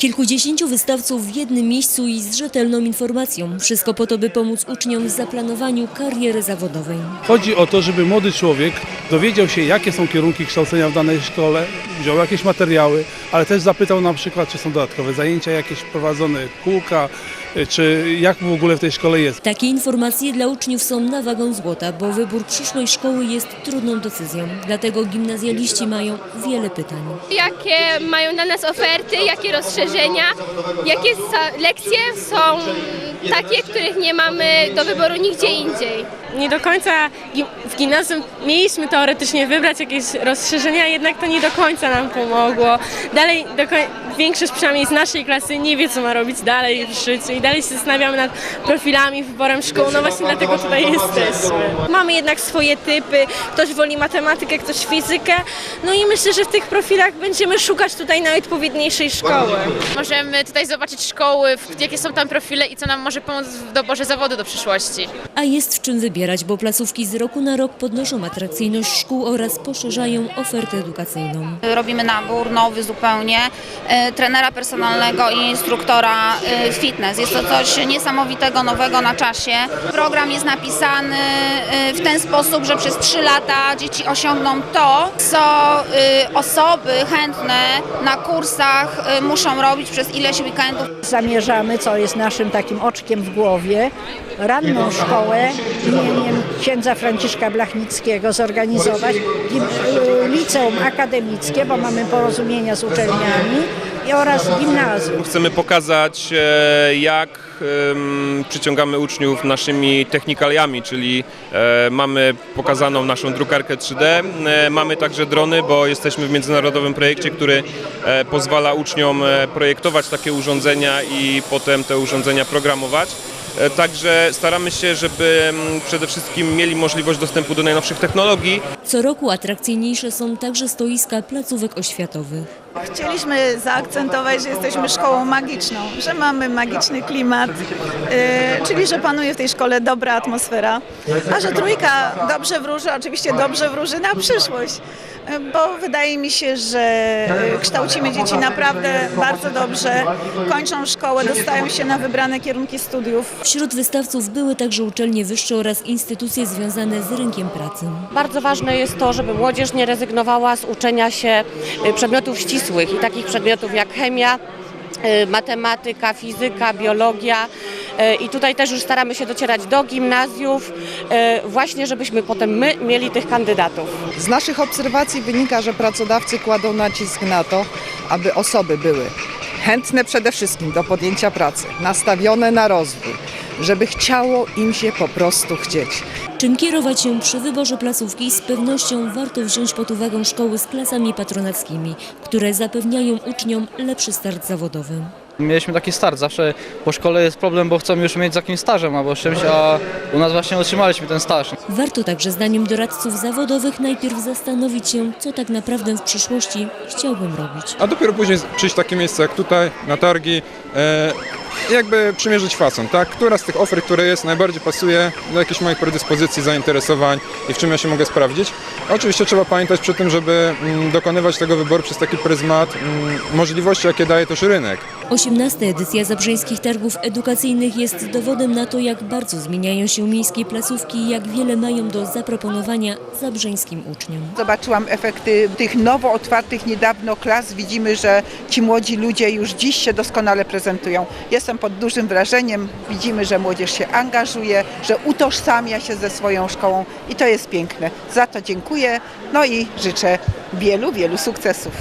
Kilkudziesięciu wystawców w jednym miejscu i z rzetelną informacją. Wszystko po to, by pomóc uczniom w zaplanowaniu kariery zawodowej. Chodzi o to, żeby młody człowiek dowiedział się, jakie są kierunki kształcenia w danej szkole, wziął jakieś materiały, ale też zapytał na przykład, czy są dodatkowe zajęcia jakieś prowadzone, kółka, czy jak w ogóle w tej szkole jest. Takie informacje dla uczniów są na wagę złota, bo wybór przyszłej szkoły jest trudną decyzją. Dlatego gimnazjaliści mają wiele pytań. jakie mają dla nas oferty, jakie rozszerzenia, jakie lekcje są takie, których nie mamy do wyboru nigdzie indziej. Nie do końca w gimnazjum mieliśmy teoretycznie wybrać jakieś rozszerzenia, jednak to nie do końca nam pomogło. Dalej do większość przynajmniej z naszej klasy nie wie, co ma robić dalej w życiu i dalej się zastanawiamy nad profilami, wyborem szkół. No właśnie dlatego tutaj jesteśmy. Mamy jednak swoje typy, ktoś woli matematykę, ktoś fizykę, no i myślę, że w tych profilach będziemy szukać tutaj najodpowiedniejszej szkoły. Możemy tutaj zobaczyć szkoły, jakie są tam profile i co nam może pomóc w doborze zawodu do przyszłości. A jest w czym wybierać, bo placówki z roku na rok podnoszą atrakcyjność szkół oraz poszerzają ofertę edukacyjną. Robimy nabór nowy zupełnie e, trenera personalnego i instruktora e, fitness. Jest to coś niesamowitego, nowego na czasie. Program jest napisany e, w ten sposób, że przez 3 lata dzieci osiągną to, co osoby chętne na kursach muszą robić przez ileś weekendów. zamierzamy, co jest naszym takim oczkiem w głowie, ranną szkołę imieniem księdza Franciszka Blachnickiego zorganizować, y, liceum akademickie, bo mamy porozumienia z uczelniami oraz gimnazjum. Chcemy pokazać, e, jak przyciągamy uczniów naszymi technikaliami, czyli e, mamy pokazaną naszą drukarkę 3D, e, mamy także drony, bo jesteśmy w międzynarodowym projekcie, który pozwala uczniom projektować takie urządzenia i potem te urządzenia programować. E, Także staramy się, żeby em, przede wszystkim mieli możliwość dostępu do najnowszych technologii, Co roku atrakcyjniejsze są także stoiska placówek oświatowych. Chcieliśmy zaakcentować, że jesteśmy szkołą magiczną, że mamy magiczny klimat, yy, czyli że panuje w tej szkole dobra atmosfera, a że trójka dobrze wróży, oczywiście dobrze wróży na przyszłość, yy, bo wydaje mi się, że kształcimy dzieci naprawdę bardzo dobrze, kończą szkołę, dostają się na wybrane kierunki studiów. Wśród wystawców były także uczelnie wyższe oraz instytucje związane z rynkiem pracy. Bardzo ważne jest to, żeby młodzież nie rezygnowała z uczenia się y, przedmiotów ścisłych i takich przedmiotów jak chemia, y, matematyka, fizyka, biologia. Y, I tutaj też już staramy się docierać do gimnazjów, y, właśnie żebyśmy potem my mieli tych kandydatów. Z naszych obserwacji wynika, że pracodawcy kładą nacisk na to, aby osoby były chętne przede wszystkim do podjęcia pracy, nastawione na rozwój, żeby chciało im się po prostu chcieć. Czym kierować się przy wyborze placówki? Z pewnością warto wziąć pod uwagę szkoły z klasami patronackimi, które zapewniają uczniom lepszy start zawodowy. Mieliśmy taki start, zawsze po szkole jest problem, bo chcą już mieć z jakimś stażem albo z czymś, a u nas właśnie otrzymaliśmy ten staż. Warto także zdaniem doradców zawodowych najpierw zastanowić się, co tak naprawdę w przyszłości chciałbym robić. a dopiero później przyjść w takie miejsce jak tutaj, na targi, e, jakby przymierzyć fason, tak? Która z tych ofert, które jest, najbardziej pasuje do jakichś moich predyspozycji, zainteresowań i w czym ja się mogę sprawdzić. Oczywiście trzeba pamiętać przy tym, żeby mm, dokonywać tego wyboru przez taki pryzmat mm, możliwości, jakie daje też rynek. 18. edycja Zabrzeńskich Targów Edukacyjnych jest dowodem na to, jak bardzo zmieniają się miejskie placówki i jak wiele mają do zaproponowania zabrzeńskim uczniom. Zobaczyłam efekty tych nowo otwartych niedawno klas. Widzimy, że ci młodzi ludzie już dziś się doskonale prezentują. Jestem pod dużym wrażeniem. Widzimy, że młodzież się angażuje, że utożsamia się ze swoją szkołą i to jest piękne. Za to dziękuję. No i życzę wielu, wielu sukcesów.